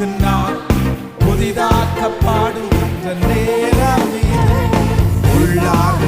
அங்கு நான் புதிதாக்க பாடுகின்ற நேரம். உள்ளாக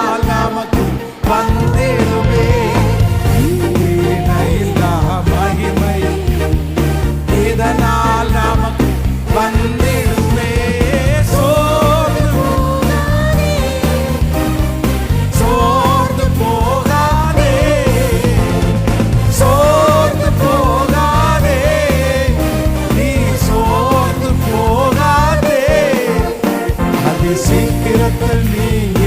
For me.